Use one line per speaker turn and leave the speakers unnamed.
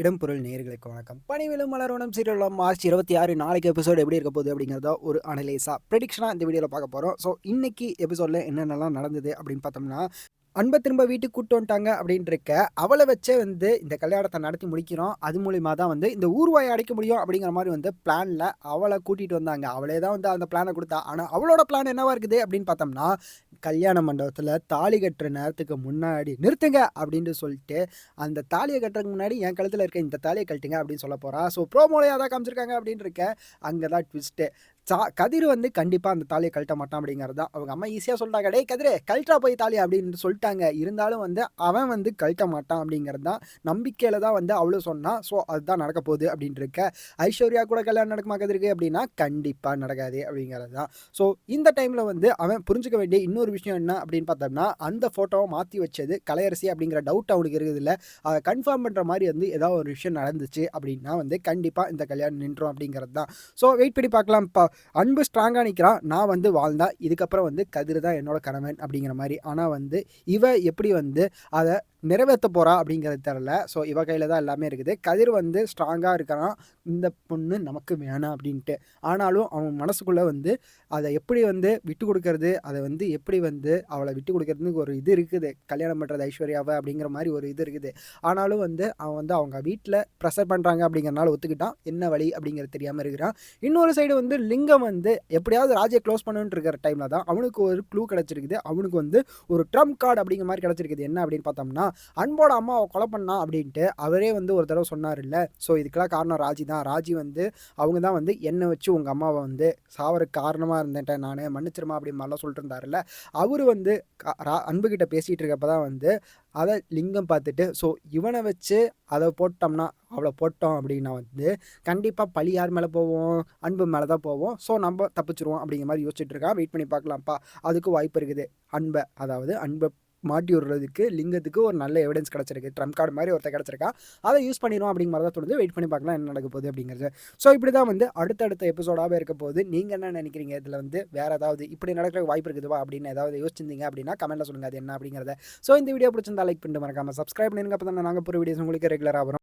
இடம்பொருள் நேர்களுக்கு வணக்கம். பணிவிலும் மலரோணம் சீரியல் மார்ச் இருபத்தி ஆறு நாளைக்கு எபிசோடு எப்படி இருக்க போகுது அப்படிங்கிறத ஒரு அனலைஸா ப்ரெடிக்ஷனாக இந்த வீடியோவில் பார்க்க போகிறோம் ஸோ இன்னைக்கு எபிசோடில் என்னென்னலாம் நடந்தது அப்படின்னு பார்த்தோம்னா அன்பை திரும்ப வீட்டுக்கு கூட்டு வந்துட்டாங்க அப்படின்ட்டு இருக்க அவளை வச்சே வந்து இந்த கல்யாணத்தை நடத்தி முடிக்கிறோம். அது மூலிமா தான் வந்து இந்த ஊர்வாயை அடைக்க முடியும் அப்படிங்கிற மாதிரி வந்து பிளானில் அவளை கூட்டிகிட்டு வந்தாங்க. அவளே தான் வந்து அந்த பிளானை கொடுத்தா. ஆனால் அவளோட பிளான் என்னவாக இருக்குது அப்படின்னு பார்த்தோம்னா கல்யாண மண்டபத்தில் தாலி கட்டுற நேரத்துக்கு முன்னாடி நிறுத்துங்க அப்படின்னு சொல்லிட்டு அந்த தாலியை கட்டுறதுக்கு முன்னாடி என் கழுத்தில் இருக்க இந்த தாலியை கழட்டுங்க அப்படின்னு சொல்ல போகிறான் ஸோ ப்ரோமோலையாக தான் காமிச்சிருக்காங்க அப்படின்னு இருக்க அங்கே தான் ட்விஸ்ட்டு சா கதிர் வந்து கண்டிப்பாக அந்த தாலியை கழட்ட மாட்டான் அப்படிங்கிறது தான் அவங்க அம்மா ஈஸியாக சொல்கிறாங்க டே கதிரே கழட்டா போய் தாலி அப்படின்னு சொல்லிட்டாங்க. இருந்தாலும் வந்து அவன் வந்து கழட்ட மாட்டான் அப்படிங்கிறது தான் நம்பிக்கையில் தான் வந்து அவ்வளோ சொன்னான் ஸோ அதுதான் நடக்க போகுது அப்படின்ட்டு இருக்க ஐஸ்வர்யா கூட கல்யாணம் நடக்குமா கதிருக்கு? அப்படின்னா கண்டிப்பாக நடக்காது அப்படிங்கிறது தான். ஸோ இந்த டைமில் வந்து அவன் புரிஞ்சுக்க வேண்டிய இன்னொரு விஷயம் என்ன அப்படின்னு பார்த்தோம்னா அந்த ஃபோட்டோவை மாற்றி வச்சது கலையரசி அப்படிங்கிற டவுட் அவனுக்கு இருக்குது இல்லை அதை கன்ஃபார்ம் பண்ணுற மாதிரி வந்து ஏதாவது ஒரு விஷயம் நடந்துச்சு அப்படின்னா வந்து கண்டிப்பாக இந்த கல்யாணம் நின்றோம் அப்படிங்கிறது தான். ஸோ வெயிட் பண்ணி பார்க்கலாம்ப்பா. அன்பு ஸ்ட்ராங்காக நிற்கிறான் நான் வந்து வாழ்ந்தா இதுக்கப்புறம் வந்து கதிர் தான் என்னோட கணவன் அப்படிங்கிற மாதிரி. ஆனால் வந்து இவ எப்படி வந்து அதை நிறைவேற்ற போகிறா அப்படிங்கிறது தெரில ஸோ இவ கையில் தான் எல்லாமே இருக்குது. கதிர் வந்து ஸ்ட்ராங்காக இருக்கிறான் இந்த பொண்ணு நமக்கு வேணாம் அப்படின்ட்டு. ஆனாலும் அவன் மனசுக்குள்ளே வந்து அதை எப்படி வந்து விட்டு கொடுக்கறது? அதை வந்து எப்படி வந்து அவளை விட்டு கொடுக்கறதுக்கு ஒரு இது இருக்குது? கல்யாணம் பண்ணுறது ஐஸ்வர்யாவை அப்படிங்கிற மாதிரி ஒரு இது இருக்குது. ஆனாலும் வந்து அவன் வந்து அவங்க வீட்டில் ப்ரெஷர் பண்ணுறாங்க அப்படிங்கிறனால ஒத்துக்கிட்டான். என்ன வழி அப்படிங்கிறது தெரியாமல் இருக்கிறான். இன்னொரு சைடு வந்து லிங்கம் வந்து எப்படியாவது ராஜை க்ளோஸ் பண்ணணுன்ட்டு இருக்கிற டைமில் தான் அவனுக்கு ஒரு க்ளூ கிடச்சிருக்குது. அவனுக்கு வந்து ஒரு ட்ரம்ப் கார்டு அப்படிங்கிற மாதிரி கிடச்சிருக்குது. என்ன அப்படின்னு பார்த்தோம்னா அன்போட அம்மாவை கொலை பண்ணா அப்படின்ட்டு அவரே வந்து ஒரு தடவை சொன்னார் இல்லை ஸோ இதுக்கெல்லாம் காரணம் ராஜி தான். ராஜி வந்து அவங்க தான் வந்து என்னை வச்சு உங்கள் அம்மாவை வந்து சாவருக்கு காரணமாக இருந்துட்டேன் நான். மன்னிச்சிருமா அப்படின்னு மாதிரிலாம் சொல்லிட்டு இருந்தாருல்ல அவர் வந்து ரா- அன்புக்கிட்ட பேசிகிட்டு இருக்கப்ப தான் வந்து அதை லிங்கம் பார்த்துட்டு ஸோ இவனை வச்சு அதை போட்டோம்னா அவளை போட்டோம் அப்படின்னா வந்து கண்டிப்பாக பழி யார் மேலே போவோம் அன்பு மேலே தான் போவோம் ஸோ நம்ம தப்பிச்சிருவோம் அப்படிங்கிற மாதிரி யோசிச்சுட்டு இருக்கான். வெயிட் பண்ணி பார்க்கலாம்ப்பா. அதுக்கு வாய்ப்பு இருக்குது. அன்பை அதாவது அன்பை மாட்டி விடுறதுக்கு லிங்கத்துக்கு ஒரு நல்ல எவிடன்ஸ் கிடச்சிருக்கு. ட்ரம் கார்டு மாதிரி ஒருத்தர் கிடச்சிருக்கா அதை யூஸ் பண்ணிடுவோம் அப்படிங்கிற மாதிரி தான் தோணுது. வெயிட் பண்ணி பார்க்கலாம் என்ன நடக்க போகுது அப்படிங்கிறது. ஸோ இப்படி தான் வந்து அடுத்தடுத்த எபிசோடாகவே இருக்க போது நீங்கள் என்ன நினைக்கிறீங்க? இதில் வந்து வேறு ஏதாவது இப்படி நடக்கிற வாய்ப்பு இருக்குதுவா அப்படின்னு ஏதாவது யோசிச்சிருந்தீங்க அப்படின்னா கமெண்ட்டில் சொல்லுங்கள் அது என்ன அப்படிங்கிறத. ஸோ இந்த வீடியோ பிடிச்சிருந்தா லைக் பண்ணிட்டு மறக்காமல் சப்ஸ்கிரைப் பண்ணிருங்க அப்போ தான் நாங்கள் போகிற வீடியோஸ் உங்களுக்கு ரெகுலராக வரும்.